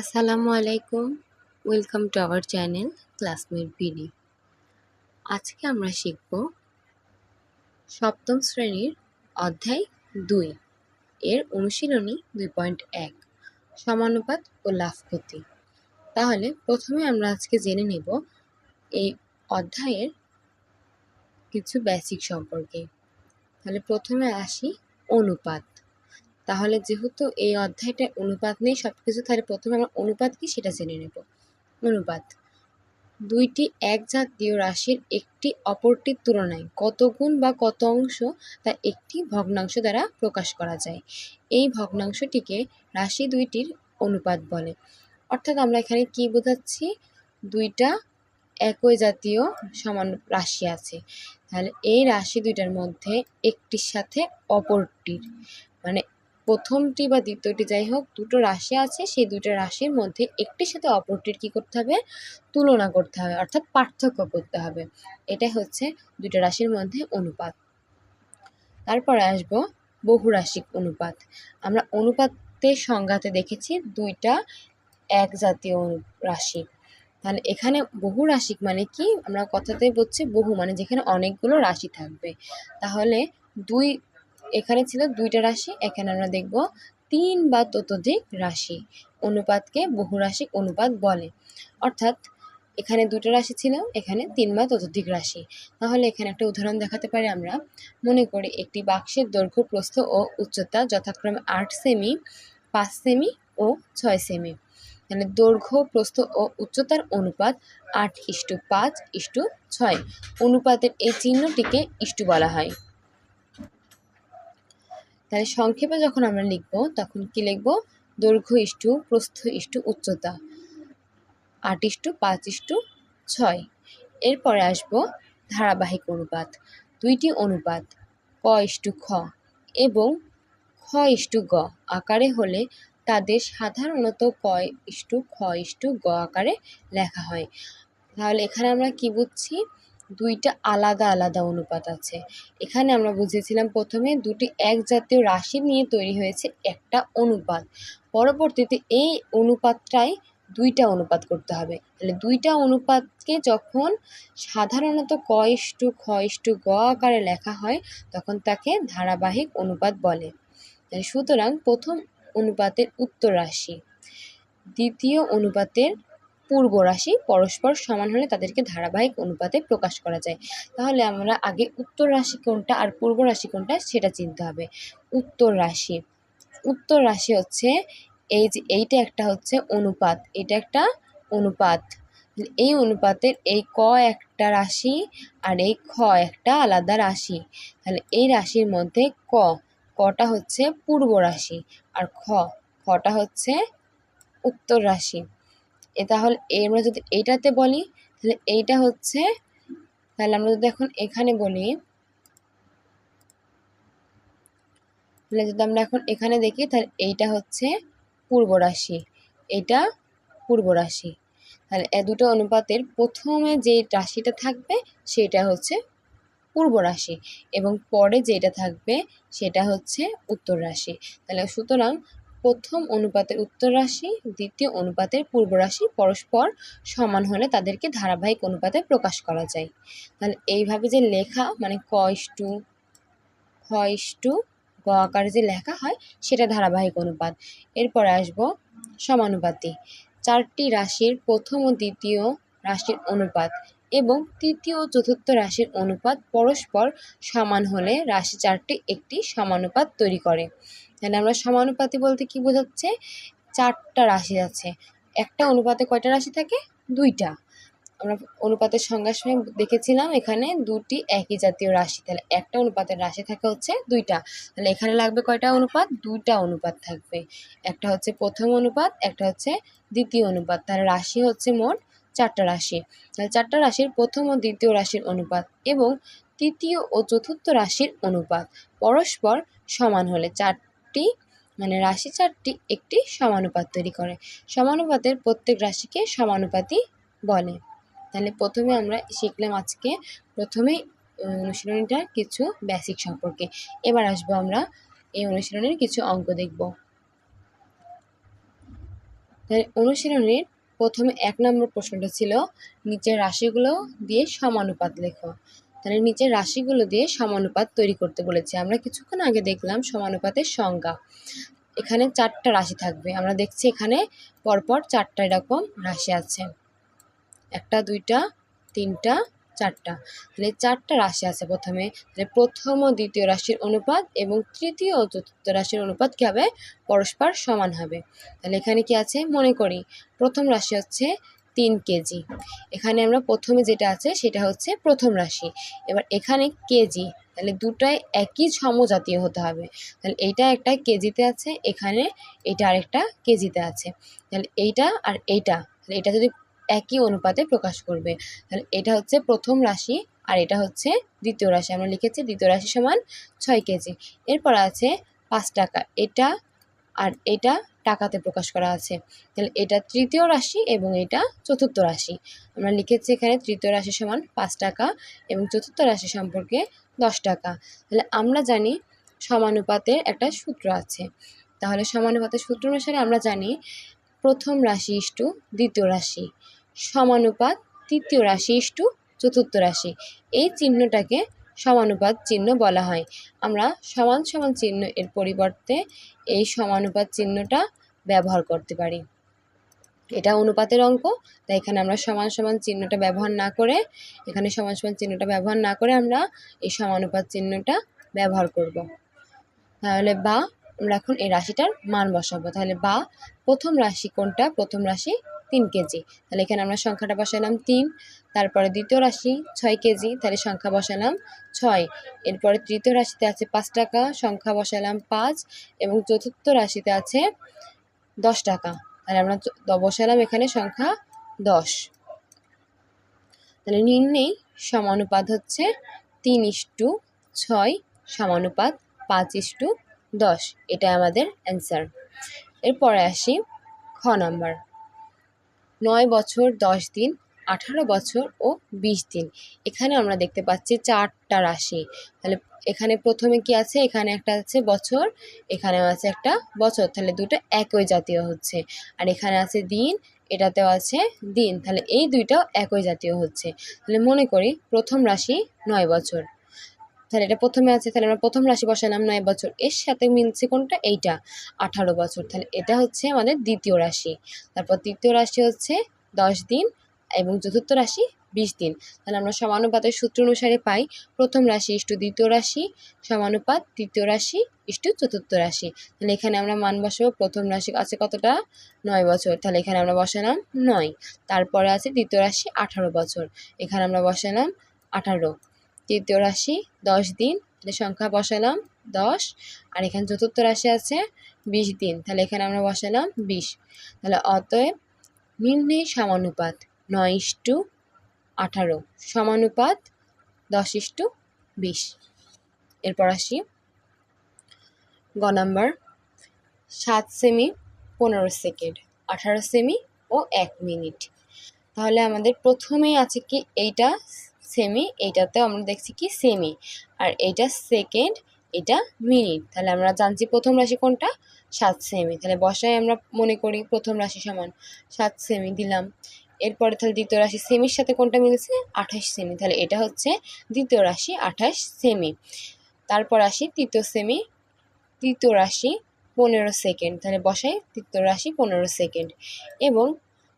আসসালামু আলাইকুম। Welcome to our channel classmate BD আজকে আমরা শিখব সপ্তম শ্রেণির অধ্যায় দুই। এর অনুশীলনী দুই পয়েন্ট এক, সমানুপাত ও লাভ ক্ষতি তাহলে প্রথমে আমরা আজকে জেনে নেব এই অধ্যায়ের কিছু বেসিক সম্পর্কে। তাহলে প্রথমে আসি অনুপাত। তাহলে যেহেতু এই অধ্যায়টা অনুপাত নেই সব কিছু তাহলে প্রথমে আমরা অনুপাত কি সেটা জেনে নেব। অনুপাত, দুইটি এক জাতীয় রাশির একটি অপরটির তুলনায় কত গুণ বা কত অংশ তা একটি ভগ্নাংশ দ্বারা প্রকাশ করা যায়। এই ভগ্নাংশটিকে রাশি দুইটির অনুপাত বলে। অর্থাৎ আমরা এখানে কি বোঝাচ্ছি? দুইটা একই জাতীয় সমান রাশি আছে। তাহলে এই রাশি দুইটার মধ্যে একটির সাথে অপরটির মানে প্রথমটি বা দ্বিতীয়টি যাই হোক, দুটো রাশি আছে, সেই দুটো রাশির মধ্যে একটির সাথে অপরটির কী করতে হবে? তুলনা করতে হবে, অর্থাৎ পার্থক্য করতে হবে। এটাই হচ্ছে দুটো রাশির মধ্যে অনুপাত। তারপরে আসব বহুরাশিক অনুপাত। আমরা অনুপাতের সংজ্ঞাতে দেখেছি দুইটা এক জাতীয় রাশি। তাহলে এখানে বহু রাশিক মানে কি? আমরা কথাতে বলছি বহু মানে যেখানে অনেকগুলো রাশি থাকবে। তাহলে দুই এখানে ছিল দুইটা রাশি, এখানে আমরা দেখব তিন বা ততোধিক রাশি। অনুপাতকে বহুরাশিক অনুপাত বলে। অর্থাৎ এখানে দুটো রাশি ছিল, এখানে তিন বা ততোধিক রাশি। তাহলে এখানে একটা উদাহরণ দেখাতে পারি আমরা। মনে করি একটি বাক্সের দৈর্ঘ্য প্রস্থ ও উচ্চতা যথাক্রমে আট সেমি, পাঁচ সেমি ও ছয় সেমি। মানে দৈর্ঘ্য, প্রস্থ ও উচ্চতার অনুপাত আট ইস্টু পাঁচ ইস্টু ছয়। অনুপাতের এই চিহ্নটিকে ইস্টু বলা হয়। তাহলে সংক্ষেপে যখন আমরা লিখব, তখন কি লিখব? দৈর্ঘ্য ইষ্টু প্রস্থ ইষ্টু উচ্চতা। আট ইস্টু পাঁচ ইষ্টু ছয়। এরপরে আসব ধারাবাহিক অনুপাত, দুইটি অনুপাত, ক ইষ্টু খ এবং খ ইষ্টু গ। আকারে হলে তাদের সাধারণত ক ইষ্টু খ ইষ্টু গ আকারে লেখা হয়। তাহলে এখানে আমরা কি বুঝছি? দুইটা আলাদা আলাদা অনুপাত আছে। এখানে আমরা বুঝেছিলাম প্রথমে দুটি এক জাতীয় রাশি নিয়ে তৈরি হয়েছে একটা অনুপাত। পরবর্তীতে এই অনুপাতটাই দুইটা অনুপাত করতে হবে। তাহলে দুইটা অনুপাতকে যখন সাধারণত ক ইস্টু খ ইস্টু গ আকারে লেখা হয়, তখন তাকে ধারাবাহিক অনুপাত বলে। সুতরাং প্রথম অনুপাতের উত্তর রাশি, দ্বিতীয় অনুপাতের পূর্ব রাশি পরস্পর সমান হলে তাদেরকে ধারাবাহিক অনুপাতে প্রকাশ করা যায়। তাহলে আমরা আগে উত্তর রাশি কোনটা আর পূর্ব রাশি কোনটা সেটা চিনতে হবে। উত্তর রাশি। উত্তর রাশি হচ্ছে এই যে এইটা একটা হচ্ছে অনুপাত, এটা একটা অনুপাত। এই অনুপাতের এই ক একটা রাশি আর এই খ একটা আলাদা রাশি। তাহলে এই রাশির মধ্যে ক, কটা হচ্ছে পূর্ব রাশি আর খ খটা হচ্ছে উত্তর রাশি। তাহলে আমরা যদি এইটাতে বলি, তাহলে এইটা হচ্ছে, তাহলে আমরা যদি এখন এখানে বলি, তাহলে যদি আমরা এখন এখানে দেখি, তাহলে এইটা হচ্ছে পূর্ব রাশি। এটা পূর্ব রাশি। তাহলে এ দুটো অনুপাতের প্রথমে যে রাশিটা থাকবে, সেটা হচ্ছে পূর্ব রাশি এবং পরে যেটা থাকবে, সেটা হচ্ছে উত্তর রাশি। তাহলে সুতরাং প্রথম অনুপাতের উত্তর রাশি, দ্বিতীয় অনুপাতের পূর্ব রাশি পরস্পর সমান হলে তাদেরকে ধারাবাহিক অনুপাতে প্রকাশ করা যায়। তাহলে এইভাবে যে লেখা মানে ক ইস্টু গ আকারে যে লেখা হয়, সেটা ধারাবাহিক অনুপাত। এরপরে আসব সমানুপাতি। চারটি রাশির প্রথম ও দ্বিতীয় রাশির অনুপাত এবং তৃতীয় ও চতুর্থ রাশির অনুপাত পরস্পর সমান হলে রাশি চারটি একটি সমানুপাত তৈরি করে। তাহলে আমরা সমানুপাতি বলতে কি বোঝাচ্ছে? চারটা রাশি আছে। একটা অনুপাতে কয়টা রাশি থাকে? দুইটা। আমরা অনুপাতের সংজ্ঞার সময় দেখেছিলাম এখানে দুটি একই জাতীয় রাশি। তাহলে একটা অনুপাতের রাশি থাকে হচ্ছে দুইটা। তাহলে এখানে লাগবে কয়টা অনুপাত? দুইটা অনুপাত থাকবে। একটা হচ্ছে প্রথম অনুপাত, একটা হচ্ছে দ্বিতীয় অনুপাত। তাহলে রাশি হচ্ছে মোট চারটা রাশি। তাহলে চারটা রাশির প্রথম ও দ্বিতীয় রাশির অনুপাত এবং তৃতীয় ও চতুর্থ রাশির অনুপাত। পরস্পর সমান হলে চারটি মানে রাশি চারটি একটি সমানুপাত তৈরি করে। সমানুপাতের প্রত্যেক রাশিকে সমানুপাতি বলে। তাহলে প্রথমে আমরা শিখলাম আজকে প্রথমে অনুশীলনীটার কিছু বেসিক সম্পর্কে। এবার আসব আমরা এই অনুশীলনের কিছু অঙ্ক দেখব। তাহলে অনুশীলনের প্রথমে এক নম্বর প্রশ্নটা ছিল, নিচের রাশিগুলো দিয়ে সমানুপাত লেখো। তাহলে নিচের রাশিগুলো দিয়ে সমানুপাত তৈরি করতে বলেছে। আমরা কিছুক্ষণ আগে দেখলাম সমানুপাতের সংজ্ঞা। এখানে চারটা রাশি থাকবে। আমরা দেখছি এখানে পরপর চারটা এরকম রাশি আছে। একটা, দুইটা, তিনটা, চারটা। তাহলে চারটা রাশি আছে প্রথমে। তাহলে প্রথম ও দ্বিতীয় রাশির অনুপাত এবং তৃতীয় ও চতুর্থ রাশির অনুপাত কী হবে পরস্পর সমান হবে? তাহলে এখানে কি আছে? মনে করি। প্রথম রাশি হচ্ছে তিন কেজি। এখানে আমরা প্রথমে যেটা আছে সেটা হচ্ছে প্রথম রাশি। এবার এখানে কেজি, তাহলে দুটাই একই সমজাতীয় হতে হবে। তাহলে এইটা একটা কেজিতে আছে, এখানে এটা আরেকটা কেজিতে আছে। তাহলে এইটা আর এইটা, তাহলে এটা যদি একই অনুপাতে প্রকাশ করবে, তাহলে এটা হচ্ছে প্রথম রাশি আর এটা হচ্ছে দ্বিতীয় রাশি। আমরা লিখেছি দ্বিতীয় রাশি সমান ছয় কেজি। এরপর আছে পাঁচ টাকা। এটা আর এটা টাকাতে প্রকাশ করা আছে। তাহলে এটা তৃতীয় রাশি এবং এটা চতুর্থ রাশি। আমরা লিখেছি এখানে তৃতীয় রাশি সমান পাঁচ টাকা এবং চতুর্থ রাশি সম্পর্কে দশ টাকা। তাহলে আমরা জানি সমানুপাতের একটা সূত্র আছে। তাহলে সমানুপাতের সূত্র অনুসারে আমরা জানি প্রথম রাশি ইস্টু দ্বিতীয় রাশি, সমানুপাত তৃতীয় রাশি ইস্টু চতুর্থ রাশি। এই চিহ্নটাকে সমানুপাত চিহ্ন বলা হয়। আমরা সমান সমান চিহ্ন এর পরিবর্তে এই সমানুপাত চিহ্নটা ব্যবহার করতে পারি। এটা অনুপাতের অঙ্ক, তাই এখানে আমরা সমান সমান চিহ্নটা ব্যবহার না করে, এখানে সমান সমান চিহ্নটা ব্যবহার না করে আমরা এই সমানুপাত চিহ্নটা ব্যবহার করব। তাহলে বা, আমরা এখন এই রাশিটার মান বসাবো। তাহলে বা প্রথম রাশি কোনটা? প্রথম রাশি তিন কেজি। তাহলে এখানে আমরা সংখ্যাটা বসালাম তিন, তারপরে দ্বিতীয় রাশি ছয় কেজি, তাহলে সংখ্যা বসালাম ছয়। এরপরে তৃতীয় রাশিতে আছে পাঁচ টাকা, সংখ্যা বসালাম পাঁচ এবং চতুর্থ রাশিতে আছে দশ টাকা। তাহলে আমরা বসালাম এখানে সংখ্যা দশ। তাহলে নির্ণয় সমানুপাত হচ্ছে তিন ইস্টু ছয় সমানুপাত পাঁচ ইস্টু দশ। এটা আমাদের অ্যান্সার এরপরে আসি খ নাম্বার। নয় বছর, দশ দিন, আঠারো বছর ও বিশ দিন। এখানে আমরা দেখতে পাচ্ছি চারটা রাশি। তাহলে এখানে প্রথমে কি আছে? এখানে একটা আছে বছর, এখানেও আছে একটা বছর। তাহলে দুটো একই জাতীয় হচ্ছে। আর এখানে আছে দিন, এটাতেও আছে দিন। তাহলে এই দুইটাও একই জাতীয় হচ্ছে। তাহলে মনে করি প্রথম রাশি নয় বছর। তাহলে এটা প্রথমে আছে, তাহলে আমরা প্রথম রাশি বসালাম নয় বছর। এর সাথে মিলছে কোনটা? এইটা, আঠারো বছর। তাহলে এটা হচ্ছে আমাদের দ্বিতীয় রাশি। তারপর তৃতীয় রাশি হচ্ছে দশ দিন এবং চতুর্থ রাশি বিশ দিন। তাহলে আমরা সমানুপাতের সূত্র অনুসারে পাই, প্রথম রাশি ইষ্টু দ্বিতীয় রাশি, সমানুপাত তৃতীয় রাশি ইষ্টু চতুর্থ রাশি। তাহলে এখানে আমরা মান বসাবো, প্রথম রাশি আছে কতটা? নয় বছর। তাহলে এখানে আমরা বসালাম নয়। তারপরে আছে তৃতীয় রাশি আঠারো বছর। এখানে আমরা বসালাম আঠারো। তৃতীয় রাশি, দশ দিন, তাহলে সংখ্যা বসালাম দশ, আর এখানে চতুর্থ রাশি আছে বিশ দিন, তাহলে এখানে আমরা বসালাম বিশ। তাহলে অতএব নির্ণয় সমানুপাত নয় ইস্টু আঠারো, সমানুপাত দশ ইস্টু বিশ। এরপর আসি গ নাম্বার, সাত সেমি পনেরো সেকেন্ড, আঠারো সেমি ও এক মিনিট। তাহলে আমাদের প্রথমেই আছে কি এইটা সেমি এইটাতেও আমরা দেখছি কি সেমি আর এইটা সেকেন্ড এটা মিনিট তাহলে আমরা জানছি প্রথম রাশি কোনটা? সাত সেমি তাহলে বসায় আমরা মনে করি প্রথম রাশি সমান সাত সেমি দিলাম, এরপরে তাহলে দ্বিতীয় রাশি সেমির সাথে কোনটা মিলছে? আঠাশ সেমি তাহলে এটা হচ্ছে দ্বিতীয় রাশি আঠাশ সেমি তারপর আসি তৃতীয় সেমি তৃতীয় রাশি পনেরো সেকেন্ড তাহলে বসাই তৃতীয় রাশি পনেরো সেকেন্ড এবং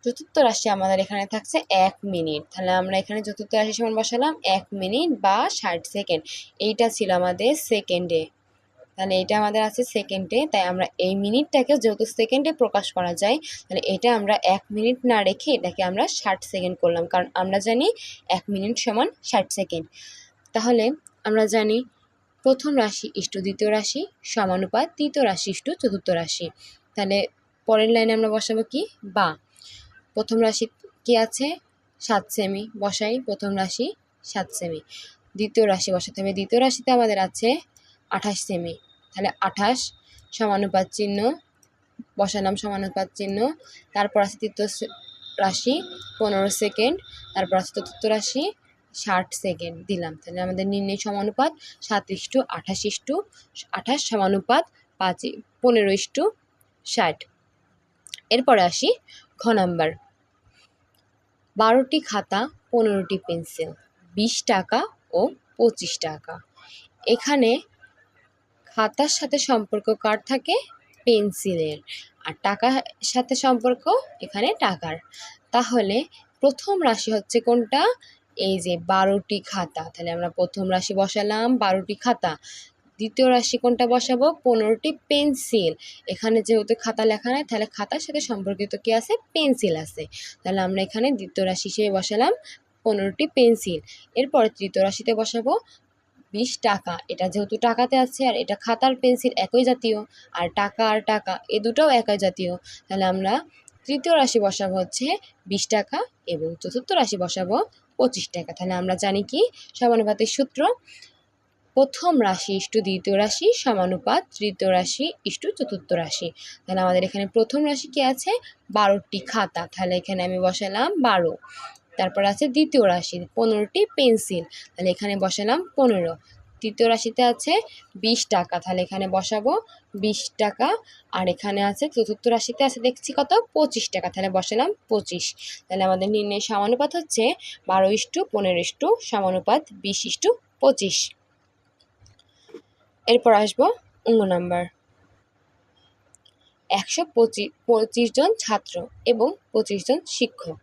চতুর্থ রাশি আমাদের এখানে থাকছে এক মিনিট। তাহলে আমরা এখানে চতুর্থ রাশি সমান বসালাম, এক মিনিট বা ষাট সেকেন্ড। এইটা ছিল আমাদের সেকেন্ডে তাহলে এটা আমাদের আছে সেকেন্ডে তাই আমরা এই মিনিটটাকে যেহেতু সেকেন্ডে প্রকাশ করা যায়, তাহলে এটা আমরা এক মিনিট না রেখে এটাকে আমরা ষাট সেকেন্ড করলাম, কারণ আমরা জানি এক মিনিট সমান ষাট সেকেন্ড। তাহলে আমরা জানি প্রথম রাশি ইষ্টু দ্বিতীয় রাশি সমানুপাত, তৃতীয় রাশি ইষ্টু চতুর্থ রাশি। তাহলে পরের লাইনে আমরা বসাবো কি? বা। প্রথম রাশি কি আছে? সাত সেমি বসাই, প্রথম রাশি সাত সেমি দ্বিতীয় রাশি বসাতে হবে। দ্বিতীয় রাশিতে আমাদের আছে আঠাশ সেমি তাহলে আঠাশ সমানুপাত চিহ্ন, বসালাম সমানুপাত চিহ্ন। তারপর আছে তৃতীয় রাশি পনেরো সেকেন্ড তারপর আছে চতুর্থ রাশি ষাট সেকেন্ড দিলাম। তাহলে আমাদের নির্ণয় সমানুপাত সাত ইস্টু আঠাশ ইস্টু আঠাশ সমানুপাত পাঁচ পনেরো ইস্টু ষাট। এরপরে আসি ঘ নাম্বার। বারোটি খাতা, পনেরোটি পেন্সিল, বিশ টাকা ও পঁচিশ টাকা। এখানে খাতার সাথে সম্পর্ক কার থাকে? পেন্সিলের। আর টাকার সাথে সম্পর্ক এখানে টাকার। তাহলে প্রথম রাশি হচ্ছে কোনটা? এই যে বারোটি খাতা। তাহলে আমরা প্রথম রাশি বসালাম বারোটি খাতা। দ্বিতীয় রাশি কোনটা বসাবো? পনেরোটি পেন্সিল। এখানে যেহেতু খাতা লেখা নাই, তাহলে খাতার সাথে সম্পর্কিত কি আছে? পেন্সিল আছে। তাহলে আমরা এখানে দ্বিতীয় রাশি হিসেবে বসালাম পনেরোটি পেন্সিল। এরপর তৃতীয় রাশিতে বসাবো বিশ টাকা। এটা যেহেতু টাকাতে আছে, আর এটা খাতার পেন্সিল একই জাতীয়, আর টাকা আর টাকা, এ দুটোও একই জাতীয়। তাহলে আমরা তৃতীয় রাশি বসাবো হচ্ছে বিশ টাকা এবং চতুর্থ রাশি বসাবো পঁচিশ টাকা। তাহলে আমরা জানি কি? সমানুপাতের সূত্র প্রথম রাশি ইষ্টু দ্বিতীয় রাশি, সমানুপাত তৃতীয় রাশি ইষ্টু চতুর্থ রাশি। তাহলে আমাদের এখানে প্রথম রাশি কি আছে? বারোটি খাতা। তাহলে এখানে আমি বসালাম বারো। তারপর আছে দ্বিতীয় রাশি, পনেরোটি পেন্সিল। তাহলে এখানে বসালাম পনেরো। তৃতীয় রাশিতে আছে বিশ টাকা। তাহলে এখানে বসাবো বিশ টাকা। আর এখানে আছে চতুর্থ রাশিতে আছে দেখছি কত? পঁচিশ টাকা। তাহলে বসালাম পঁচিশ। তাহলে আমাদের নির্ণয় সমানুপাত হচ্ছে বারো ইস্টু পনেরো ইস্টু সমানুপাত বিশ ইস্টু পঁচিশ। এরপর আসব অঙ্গ নাম্বার। একশো পঁচিশ জন ছাত্র এবং পঁচিশ জন শিক্ষক।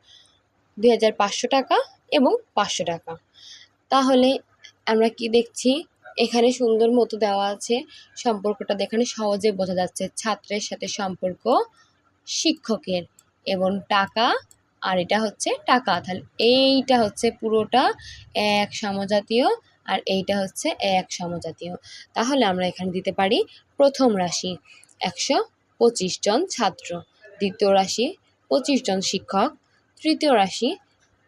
দুই হাজার পাঁচশো টাকা এবং পাঁচশো টাকা। তাহলে আমরা কি দেখছি? এখানে সুন্দর মতো দেওয়া আছে। সম্পর্কটা এখানে সহজে বোঝা যাচ্ছে। ছাত্রের সাথে সম্পর্ক শিক্ষকের এবং টাকা আর এটা হচ্ছে টাকা। তাহলে এইটা হচ্ছে পুরোটা এক সমজাতীয় আর এইটা হচ্ছে এক সমজাতীয়। তাহলে আমরা এখানে দিতে পারি প্রথম রাশি একশো পঁচিশ জন ছাত্র, দ্বিতীয় রাশি পঁচিশ জন শিক্ষক, তৃতীয় রাশি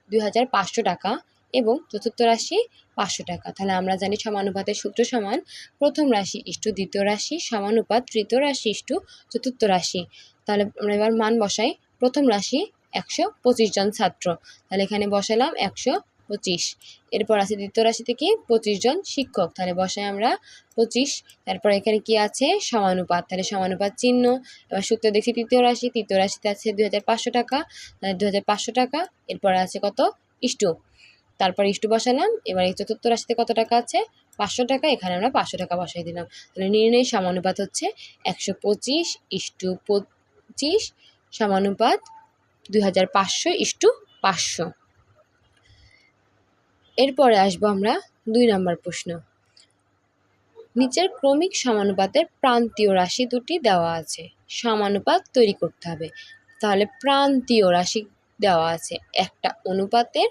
দুই হাজার পাঁচশো টাকা এবং চতুর্থ রাশি পাঁচশো টাকা। তাহলে আমরা জানি সমানুপাতের সূত্র সমান। প্রথম রাশি ইষ্টু, দ্বিতীয় রাশি সমানুপাত, তৃতীয় রাশি ইষ্টু, চতুর্থ রাশি। তাহলে আমরা এবার মান বসাই। প্রথম রাশি একশো পঁচিশ জন ছাত্র। তাহলে এখানে বসালাম একশো পঁচিশ। এরপর আছে দ্বিতীয় রাশি থেকে পঁচিশ জন শিক্ষক। তাহলে বসাই আমরা পঁচিশ। তারপর এখানে কি আছে? সমানুপাত। তাহলে সমানুপাত চিহ্ন। এবার সূত্র দেখছি তৃতীয় রাশি। তৃতীয় রাশিতে আছে দুই হাজার পাঁচশো টাকা। তাহলে দু হাজার পাঁচশো টাকা। এরপর আছে কত? ইষ্টু। তারপর ইষ্টু বসালাম। এবার এই চতুর্থ রাশিতে কত টাকা আছে? পাঁচশো টাকা। এখানে আমরা পাঁচশো টাকা বসাই দিলাম। তাহলে নির্ণয় সমানুপাত হচ্ছে একশো পঁচিশ ইষ্টু পঁচিশ সমানুপাত দুই হাজার পাঁচশো ইষ্টু পাঁচশো। এরপরে আসব আমরা দুই নম্বর প্রশ্ন। নিচের ক্রমিক সমানুপাতের প্রান্তীয় রাশি দুটি দেওয়া আছে, সমানুপাত তৈরি করতে হবে। তাহলে প্রান্তীয় রাশি দেওয়া আছে, একটা অনুপাতের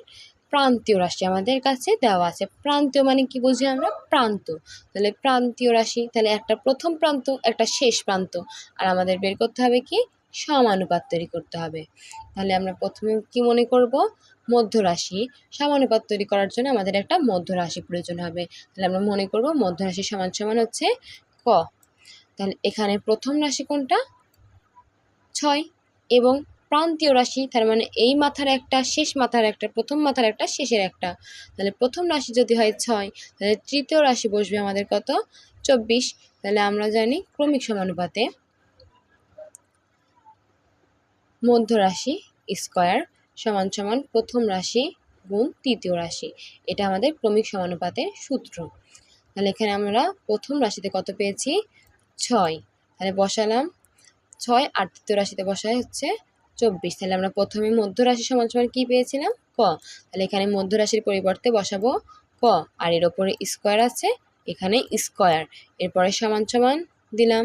প্রান্তীয় রাশি আমাদের কাছে দেওয়া আছে। প্রান্তীয় মানে কি বুঝি আমরা? প্রান্ত। তাহলে প্রান্তীয় রাশি, তাহলে একটা প্রথম প্রান্ত, একটা শেষ প্রান্ত। আর আমাদের বের করতে হবে কি? সমানুপাত তৈরি করতে হবে। তাহলে আমরা প্রথমে কি মনে করব? মধ্যরাশি। সমানুপাত তৈরি করার জন্য আমাদের একটা মধ্যরাশি প্রয়োজন হবে। তাহলে আমরা মনে করব মধ্যরাশি সমান সমান হচ্ছে ক। তাহলে এখানে প্রথম রাশি কোনটা? ছয়। এবং প্রান্তীয় রাশি, তার মানে এই মাথার একটা, শেষ মাথার একটা, প্রথম মাথার একটা, শেষের একটা। তাহলে প্রথম রাশি যদি হয় ছয়, তাহলে তৃতীয় রাশি বসবে আমাদের কত? চব্বিশ। তাহলে আমরা জানি ক্রমিক সমানুপাতে মধ্য রাশি স্কোয়ার। সমান সমান প্রথম রাশি গুণ তৃতীয় রাশি। এটা আমাদের ক্রমিক সমানুপাতের সূত্র। তাহলে এখানে আমরা প্রথম রাশিতে কত পেয়েছি? ছয়। তাহলে বসালাম। ছয় আর তৃতীয় রাশিতে বসায় হচ্ছে চব্বিশ। তাহলে আমরা প্রথমে মধ্য রাশি সমান সমান কী পেয়েছিলাম? ক। তাহলে এখানে মধ্য রাশির পরিবর্তে বসাবো ক। আর এর ওপরে স্কোয়ার আছে, এখানে স্কোয়ার। এরপরে সমান সমান দিলাম।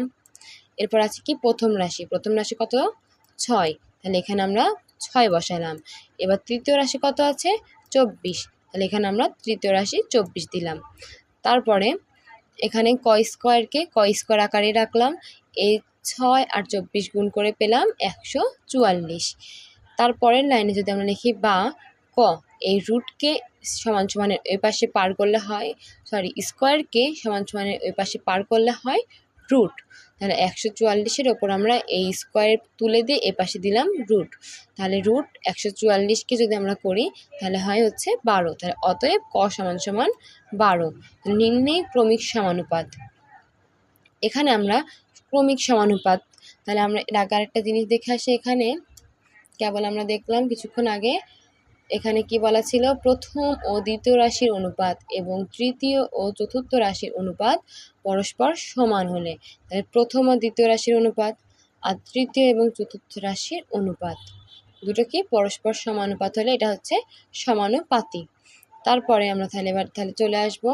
এরপর আছে কি? প্রথম রাশি। প্রথম রাশি কত? ছয়। তাহলে এখানে আমরা ছয় বসালাম এবার তৃতীয় রাশি কত আছে? চব্বিশ। তাহলে এখানে আমরা তৃতীয় রাশি চব্বিশ দিলাম। তারপরে এখানে ক স্কোয়ারকে ক? স্কোয়ার আকারে রাখলাম। এই ছয় আর চব্বিশ গুণ করে পেলাম একশো চুয়াল্লিশ। তারপরের লাইনে যদি আমরা লিখি বা, ক, এই রুটকে সমান সমানের ওই পাশে পার করলে হয়, সরি স্কোয়ারকে সমান সমানের ওই পাশে পার করলে হয়, রুট। তাহলে একশো চুয়াল্লিশের ওপর আমরা এই স্কোয়ার তুলে দিয়ে এ পাশে দিলাম রুট তাহলে রুট একশো চুয়াল্লিশকে যদি আমরা করি, তাহলে হয় হচ্ছে বারো। তাহলে অতএব ক সমান সমান বারো। নিম্নে ক্রমিক সমানুপাত। এখানে আমরা ক্রমিক সমানুপাত। তাহলে আমরা এর আগে আরেকটা জিনিস দেখে আসি এখানে। কেবল আমরা দেখলাম কিছুক্ষণ আগে এখানে কি বলা ছিল? প্রথম ও দ্বিতীয় রাশির অনুপাত এবং তৃতীয় ও চতুর্থ রাশির অনুপাত পরস্পর সমান হলে। তাহলে প্রথম ও দ্বিতীয় রাশির অনুপাত আর তৃতীয় এবং চতুর্থ রাশির অনুপাত। দুটো কি? পরস্পর সমানুপাত হলে এটা হচ্ছে সমানুপাতি তারপরে আমরা তাহলে এবার তাহলে চলে আসব।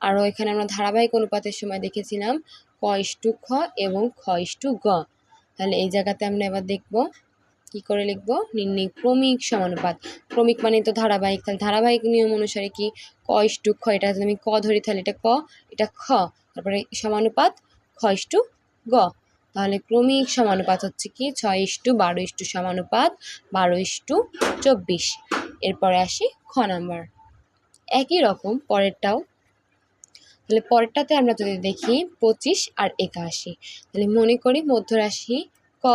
আরও এখানে আমরা ধারাবাহিক অনুপাতের সময় দেখেছিলাম, ক ইস্টু খ এবং খ ইস্টু গ। তাহলে এই জায়গাতে আমরা এবার দেখব কি করে লিখব? নির্ণয় ক্রমিক সমানুপাত। ক্রমিক মানে তো ধারাবাহিক, তাহলে ধারাবাহিক নিয়ম অনুসারে কি? ক ইস্টু খ, এটা আমি ক ধরি, তাহলে এটা ক, এটা খ। তারপরে সমানুপাত খ ইস্টু গ। তাহলে ক্রমিক সমানুপাত হচ্ছে কি? ছয় ইস্টু বারো ইস্টু সমানুপাত, বারো ইস্টু চব্বিশ। এরপরে আসি খ নাম্বার। একই রকম পরেরটাও। তাহলে পরেরটাতে আমরা যদি দেখি পঁচিশ আর একাশি, তাহলে মনে করি মধ্যরাশি ক।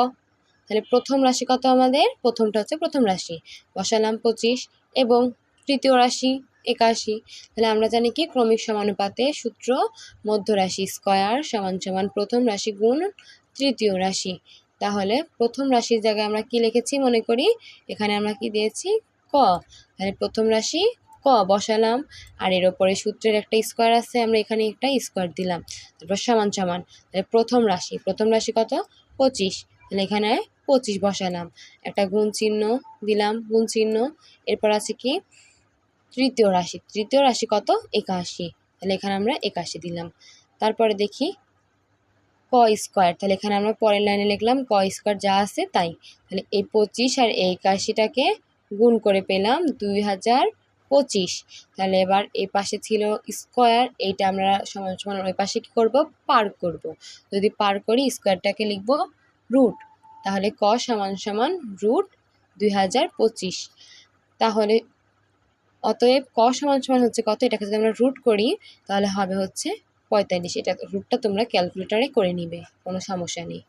তাহলে প্রথম রাশি কত আমাদের? প্রথমটা হচ্ছে প্রথম রাশি। বসালাম পঁচিশ এবং তৃতীয় রাশি একাশি। তাহলে আমরা জানি কি? ক্রমিক সমানুপাতে সূত্র মধ্য রাশি স্কয়ার সমান সমান প্রথম রাশি গুণ তৃতীয় রাশি। তাহলে প্রথম রাশির জায়গায় আমরা কি লিখেছি মনে করি? এখানে আমরা কি দিয়েছি? ক। তাহলে প্রথম রাশি ক, বসালাম। আর এর ওপরে সূত্রের একটা স্কোয়ার আছে, আমরা এখানে একটা স্কোয়ার দিলাম। তারপর সমান সমান। তাহলে প্রথম রাশি প্রথম রাশি কত? পঁচিশ। তাহলে এখানে পঁচিশ বসালাম। একটা গুণ চিহ্ন দিলাম, গুণ চিহ্ন। এরপর আছে কি? তৃতীয় রাশি। তৃতীয় রাশি কত? একাশি। তাহলে এখানে আমরা একাশি দিলাম। তারপরে দেখি ক স্কোয়ার। তাহলে এখানে আমরা পরের লাইনে লিখলাম ক স্কোয়ার যা আছে তাই। তাহলে এই পঁচিশ আর একাশিটাকে গুণ করে পেলাম দুই হাজার পঁচিশ। তাহলে এবার এই পাশে ছিল স্কোয়ার, এইটা আমরা সমান সমান ওই পাশে কী করব? পার করব। যদি পার করি স্কোয়ারটাকে লিখব রুট। তাহলে ক সমান সমান রুট দুই হাজার পঁচিশ। তাহলে অতএব ক সমান সমান হচ্ছে কত? এটাকে যদি আমরা রুট করি, তাহলে হবে হচ্ছে পঁয়তাল্লিশ। এটা রুটটা তোমরা ক্যালকুলেটারে করে নিবে, কোনো সমস্যা নেই।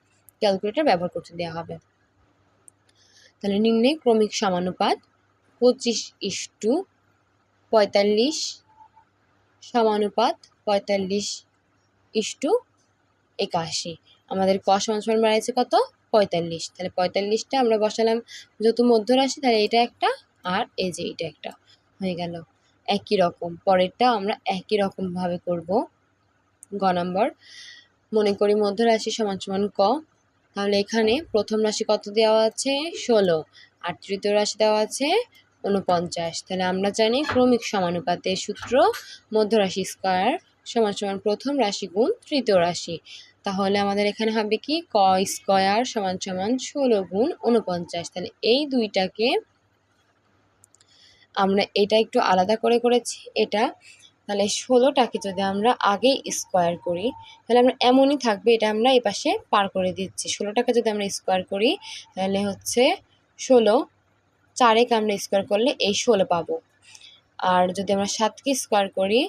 ক্যালকুলেটার ব্যবহার করতে দেওয়া হবে। তাহলে নিম্নে ক্রমিক সমানুপাত পঁচিশ ইস্টু পঁয়তাল্লিশ সমানুপাত পঁয়তাল্লিশ ইস্টু একাশি। আমাদের ক সমান সমান বাড়াইছে কত? পঁয়তাল্লিশ। তাহলে পঁয়তাল্লিশটা আমরা বসালাম। যেহেতু মধ্য রাশি তাহলে এটা একটা আর এই যে এটা একটা হয়ে গেল। একই রকম। পরেরটা আমরা একই রকমভাবে করব। গ নম্বর। মনে করি মধ্য রাশি সমান সমান ক। তাহলে এখানে প্রথম রাশি কত দেওয়া আছে? ষোলো। আর তৃতীয় রাশি দেওয়া আছে উনপঞ্চাশ তাহলে আমরা জানি ক্রমিক সমানুপাতের সূত্র মধ্য রাশি স্কোয়ার সমান সমান প্রথম রাশি গুণ তৃতীয় রাশি। তাহলে আমাদের এখানে হবে কি? ক স্কোয়ার সমান সমান ষোলো গুণ উনপঞ্চাশ তাহলে এই দুইটাকে আমরা এটা একটু আলাদা করে করেছি, এটা। তাহলে ষোলোটাকে যদি আমরা আগে স্কোয়ার করি, তাহলে আমরা এমনই থাকবে, এটা আমরা এই পাশে পার করে দিচ্ছি। ষোলোটাকে যদি আমরা স্কোয়ার করি, তাহলে হচ্ছে ষোলো, চারেকে আমরা স্কোয়ার করলে এই ষোলো পাবো। আর যদি আমরা সাতকে স্কোয়ার করি,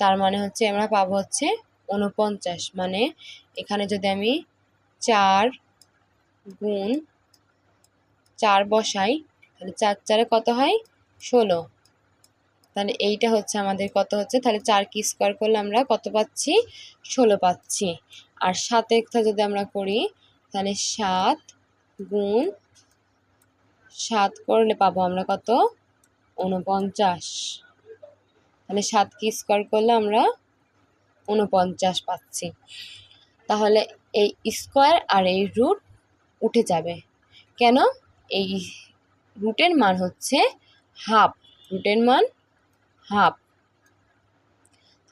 তার মানে হচ্ছে আমরা পাবো হচ্ছে উনপঞ্চাশ মানে এখানে যদি আমি চার গুণ চার বসাই, তাহলে চার চারে কত হয়? ষোলো। তাহলে এইটা হচ্ছে আমাদের কত হচ্ছে? তাহলে চার কি স্কোয়ার করলে আমরা কত পাচ্ছি? ষোলো পাচ্ছি। আর সাতেরটা যদি আমরা করি, তাহলে সাত গুণ সাত করলে পাবো আমরা কত? উনপঞ্চাশ তাহলে সাত কি স্কোয়ার করলে আমরা উনপঞ্চাশ পাচ্ছি। তাহলে এই স্কোয়ার আর এই রুট উঠে যাবে। কেন? এই রুটের মান হচ্ছে হাফ। রুটের মান হাফ।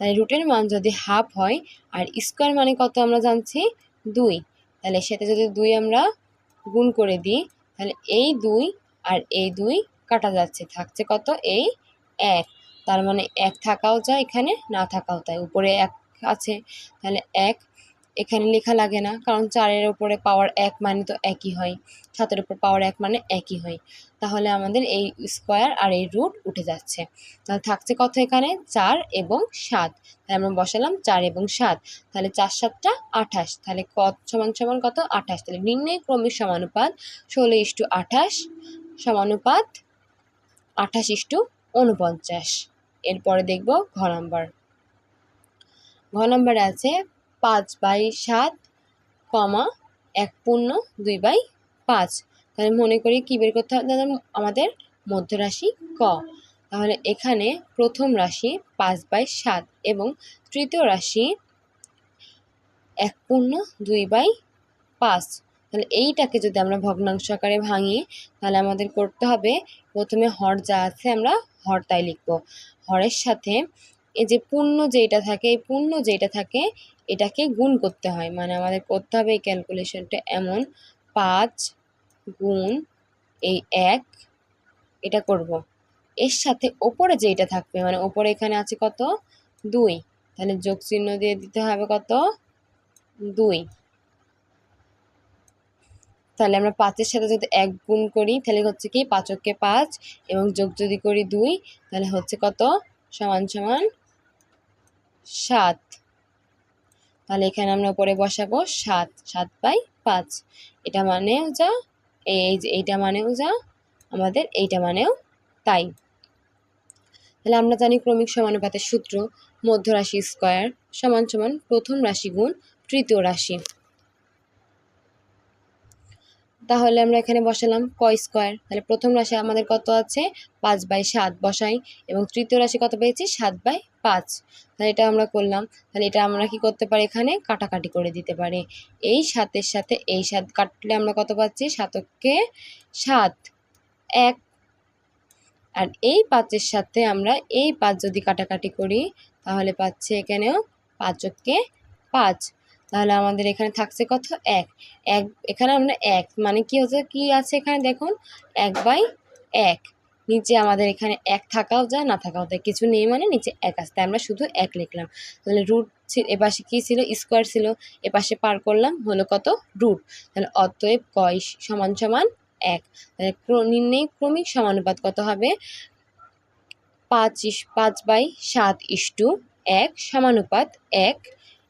তাহলে রুটের মান যদি হাফ হয় আর স্কোয়ার মানে কত আমরা জানছি? দুই। তাহলে সেটা যদি দুই আমরা গুণ করে দিই, তাহলে এই দুই আর এই দুই কাটা যাচ্ছে। থাকছে কত? এই এক। তার মানে এক থাকাও যায় এখানে, না থাকাও তাই উপরে এক আছে, তাহলে এক, এখানে লেখা লাগে না, কারণ চারের ওপরে পাওয়ার এক মানে তো একই হয়, সাতের ওপর পাওয়ার এক মানে একই হয়, তাহলে আমাদের এই স্কোয়ার আর এই রুট উঠে যাচ্ছে, তাহলে থাকছে কত এখানে? চার এবং সাত, তাহলে আমরা বসালাম চার এবং সাত, তাহলে চার সাতটা আঠাশ, তাহলে কত সমান সমান কত? আঠাশ, তাহলে নির্ণয় ক্রমিক সমানুপাত ষোলো ইস্টু আঠাশ সমানুপাত আঠাশ ইস্টু উনপঞ্চাশ এরপরে দেখব ঘ নম্বর। ঘ নম্বরে আছে পাঁচ বাই সাত কমা এক পূর্ণ দুই বাই পাঁচ। তাহলে মনে করি কী বের করতে হবে? দাদা আমাদের মধ্য রাশি ক। তাহলে এখানে প্রথম রাশি পাঁচ বাই সাত এবং তৃতীয় রাশি এক পূর্ণ দুই বাই পাঁচ। তাহলে এইটাকে যদি আমরা ভগ্নাংশ আকারে ভাঙি, তাহলে আমাদের করতে হবে প্রথমে হর যা আছে আমরা হর তাই লিখব। হরের সাথে এই যে পূর্ণ যেটা থাকে, এই পূর্ণ যেটা থাকে, এটাকে গুণ করতে হয়। মানে আমাদের করতে হবে এই ক্যালকুলেশনটা এমন, পাঁচ গুণ এই এক, এটা করব। এর সাথে ওপরে যেটা থাকবে মানে ওপরে এখানে আছে কত? দুই। তাহলে যোগ চিহ্ন দিয়ে দিতে হবে কত? দুই। তাহলে আমরা পাঁচের সাথে যদি এক গুণ করি, তাহলে হচ্ছে কি, পাঁচককে পাঁচ এবং যোগ যদি করি দুই, তাহলে হচ্ছে কত? সমান সমান সাত। তাহলে এখানে আমরা উপরে বসাবো সাত। সাত বাই পাঁচ। এটা মানেও যা, এই যে এইটা মানেও যা, আমাদের এইটা মানেও তাই। তাহলে আমরা জানি ক্রমিক সমানুপাতের সূত্র মধ্য রাশি স্কোয়ার সমান সমান প্রথম রাশি গুণ তৃতীয় রাশি। তাহলে আমরা এখানে বসালাম ক স্কোয়ার। তাহলে প্রথম রাশি আমাদের কত আছে? পাঁচ বাই সাত বসাই। এবং তৃতীয় রাশি কত পেয়েছি? সাত বাই পাঁচ। তাহলে এটা আমরা করলাম। তাহলে এটা আমরা কি করতে পারি এখানে? কাটাকাটি করে দিতে পারি। এই সাতের সাথে এই সাত কাটলে আমরা কত পাচ্ছি? সাতককে সাত। এক। আর এই পাঁচের সাথে আমরা এই পাঁচ যদি কাটাকাটি করি, তাহলে পাচ্ছি এখানেও পাঁচককে পাঁচ। তাহলে আমাদের এখানে থাকছে কত? এক। এক, এখানে আমরা এক। মানে কি হচ্ছে? কি আছে এখানে? দেখুন, এক বাই এক। নিচে আমাদের এখানে এক থাকাও যায়, না থাকাও যায়। কিছু নেই মানে নিচে এক আসতে আমরা শুধু এক লিখলাম। তাহলে রুট এপাশে কী ছিল? স্কোয়ার ছিল। এপাশে পার করলাম, হলো কত? রুট তাহলে অতএব কয় সমান সমান এক। তাহলে নির্ণয় ক্রমিক সমানুপাত কত হবে? পাঁচ ইস পাঁচ বাই সাত ইস্টু এক সমানুপাত এক।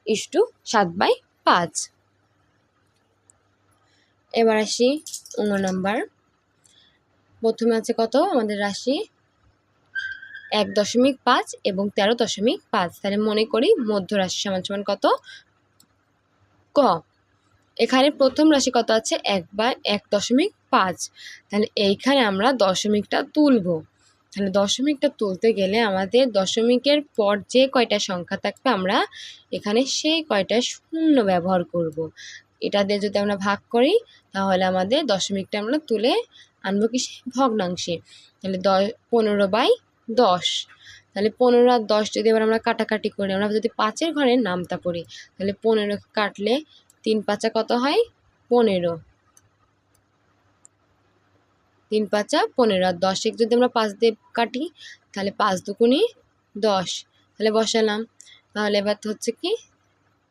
ইস্টু সাত বাই পাঁচ। এবার আসি অন্য নাম্বার প্রথমে আছে কত? আমাদের রাশি এক দশমিক পাঁচ এবং তেরো দশমিক পাঁচ। তাহলে মনে করি মধ্য রাশি সমান সমান কত? ক। এখানে প্রথম রাশি কত আছে? এক বা এক দশমিক পাঁচ। তাহলে এইখানে আমরা দশমিকটা তুলব। তাহলে দশমিকটা তুলতে গেলে আমাদের দশমিকের পর যে কয়টা সংখ্যা থাকবে আমরা এখানে সেই কয়টা শূন্য ব্যবহার করব। এটা দিয়ে যদি আমরা ভাগ করি, তাহলে আমাদের দশমিকটা আমরা তুলে আনব কি ভগ্নাংশে। তাহলে দ, পনেরো বাই দশ। তাহলে পনেরো আর দশ যদি এবার আমরা কাটাকাটি করি, আমরা যদি পাঁচের ঘরে নামতা পড়ি, তাহলে পনেরো কাটলে তিন পাঁচা কত হয়? পনেরো। তিন পাঁচা, পনেরো আর দশে। যদি আমরা পাঁচ দিয়ে কাটি, তাহলে পাঁচ দুকুনি দশ। তাহলে বসালাম। তাহলে এবার হচ্ছে কি,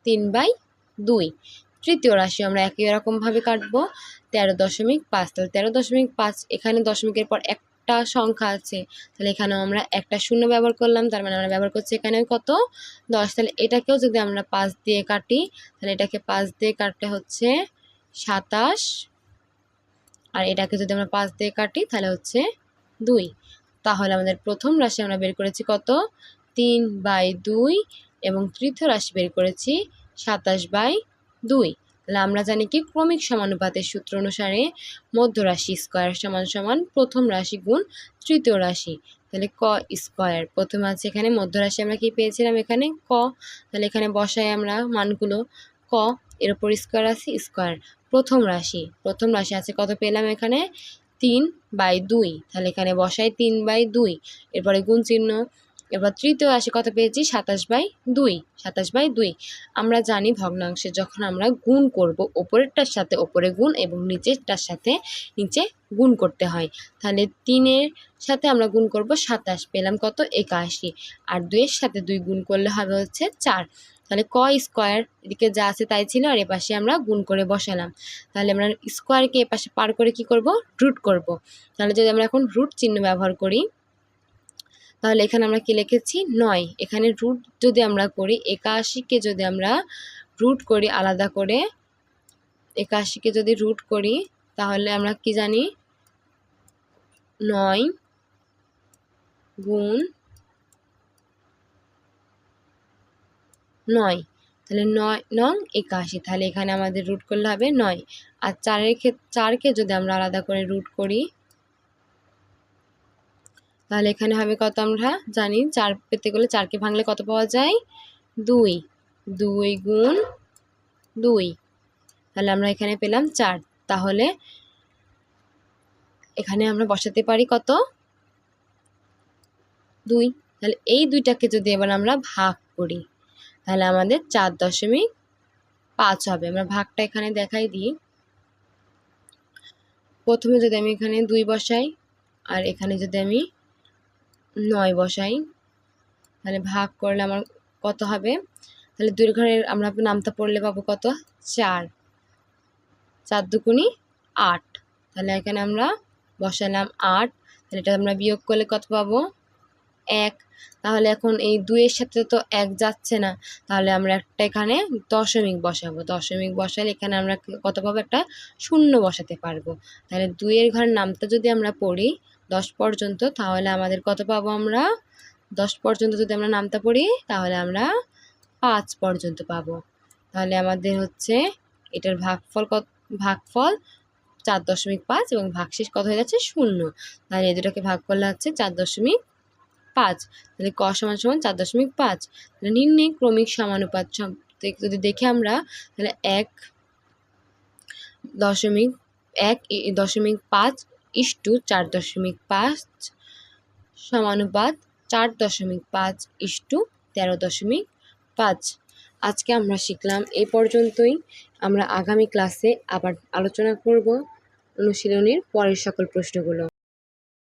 তিন বাই দুই। তৃতীয় রাশি আমরা একই রকমভাবে কাটবো। তেরো দশমিক পাঁচ। তাহলে তেরো দশমিক পাঁচ, এখানে দশমিকের পর একটা সংখ্যা আছে। তাহলে এখানেও আমরা একটা শূন্য ব্যবহার করলাম, তার মানে আমরা ব্যবহার করছি এখানেও কত? দশ। তাহলে এটাকেও যদি আমরা পাঁচ দিয়ে কাটি, তাহলে এটাকে পাঁচ দিয়ে কাটলে হচ্ছে সাতাশ আর এটাকে যদি আমরা পাঁচ দিয়ে কাটি, তাহলে হচ্ছে দুই। তাহলে আমাদের প্রথম রাশি আমরা বের করেছি কত? তিন বাই দুই এবং তৃতীয় রাশি বের করেছি সাতাশ বাই দুই। তাহলে আমরা জানি কি? ক্রমিক সমানুপাতের সূত্র অনুসারে মধ্য রাশি স্কোয়ার সমান সমান প্রথম রাশি গুণ তৃতীয় রাশি। তাহলে ক স্কোয়ার, প্রথমে আছে এখানে মধ্য রাশি আমরা কি পেয়েছিলাম এখানে? ক। তাহলে এখানে বসাই আমরা মানগুলো। ক, এর উপর স্কোয়ার আছে স্কোয়ার। প্রথম রাশি। প্রথম রাশি আছে কত পেলাম এখানে? তিন বাই দুই। তাহলে এখানে বসাই তিন বাই দুই। এরপরে গুণ চিহ্ন। এবার তৃতীয় রাশি কত পেয়েছি? সাতাশ বাই দুই। সাতাশ বাই দুই। আমরা জানি ভগ্নাংশে যখন আমরা গুণ করব, ওপরেরটার সাথে ওপরে গুণ এবং নিচেরটার সাথে নিচে গুণ করতে হয়। তাহলে তিনের সাথে আমরা গুণ করব সাতাশ। পেলাম কত? একাশি। আর দুইয়ের সাথে দুই গুণ করলে হবে হচ্ছে চার। তাহলে ক স্কোয়ার, এদিকে যা আছে তাই ছিল, আর এপাশে আমরা গুণ করে বসালাম। তাহলে আমরা স্কোয়ারকে এপাশে পার করে কি করব? রুট করব। তাহলে যদি আমরা এখন রুট চিহ্ন ব্যবহার করি, তাহলে এখানে আমরা কি লিখেছি? নয়। এখানে রুট যদি আমরা করি, একাশিকে যদি আমরা রুট করি আলাদা করে, একাশিকে যদি রুট করি, তাহলে আমরা কি জানি? নয় গুণ নয়। তাহলে নয় নং একাশি। তাহলে এখানে আমাদের রুট করলে হবে নয়। আর চারের ক্ষেত্রে চারকে যদি আমরা আলাদা করে রুট করি, তাহলে এখানে হবে কত আমরা? জানি চার পেতে গেলে চারকে ভাঙলে কত পাওয়া যায়? দুই। দুই গুণ দুই। তাহলে আমরা এখানে পেলাম চার। তাহলে এখানে আমরা বসাতে পারি কত? দুই। তাহলে এই দুইটাকে যদি এবার আমরা ভাগ করি তাহলে আমাদের চার দশমিক পাঁচ হবে। আমরা ভাগটা এখানে দেখাই দিই। প্রথমে যদি আমি এখানে দুই বসাই, আর এখানে যদি আমি নয় বসাই, তাহলে ভাগ করলে আমার কত হবে? তাহলে দুই ঘরের আমরা নামতা পড়লে পাবো কত? চার। চার দুকুনি আট। তাহলে এখানে আমরা বসালাম আট। তাহলে এটা আমরা বিয়োগ করলে কত পাবো? এক, তাহলে এখন এই দুইয়ের সাথে তো এক যাচ্ছে না। তাহলে আমরা একটা এখানে দশমিক বসাবো। দশমিক বসালে এখানে আমরা কত পাবো? একটা শূন্য বসাতে পারব। তাহলে দুইয়ের ঘরের নামটা যদি আমরা পড়ি দশ পর্যন্ত, তাহলে আমাদের কত পাবো আমরা? দশ পর্যন্ত যদি আমরা নামটা পড়ি, তাহলে আমরা পাঁচ পর্যন্ত পাবো। তাহলে আমাদের হচ্ছে এটার ভাগফল কত, ভাগফল চার দশমিক পাঁচ এবং ভাগশেষ কত হয়ে যাচ্ছে? শূন্য। তাহলে এই দুটাকে ভাগ করলে হচ্ছে চার দশমিক পাঁচ। তাহলে ক সমান সমান চার দশমিক পাঁচ। তাহলে নির্ণয় ক্রমিক সমানুপাত যদি দেখে আমরা, তাহলে এক দশমিক এক দশমিক পাঁচ ইস্টু চার দশমিক পাঁচ সমানুপাত চার দশমিক পাঁচ ইস্টু তেরো দশমিক পাঁচ। আজকে আমরা শিখলাম এই পর্যন্তই। আমরা আগামী ক্লাসে আবার আলোচনা করব অনুশীলনের পরের সকল প্রশ্নগুলো।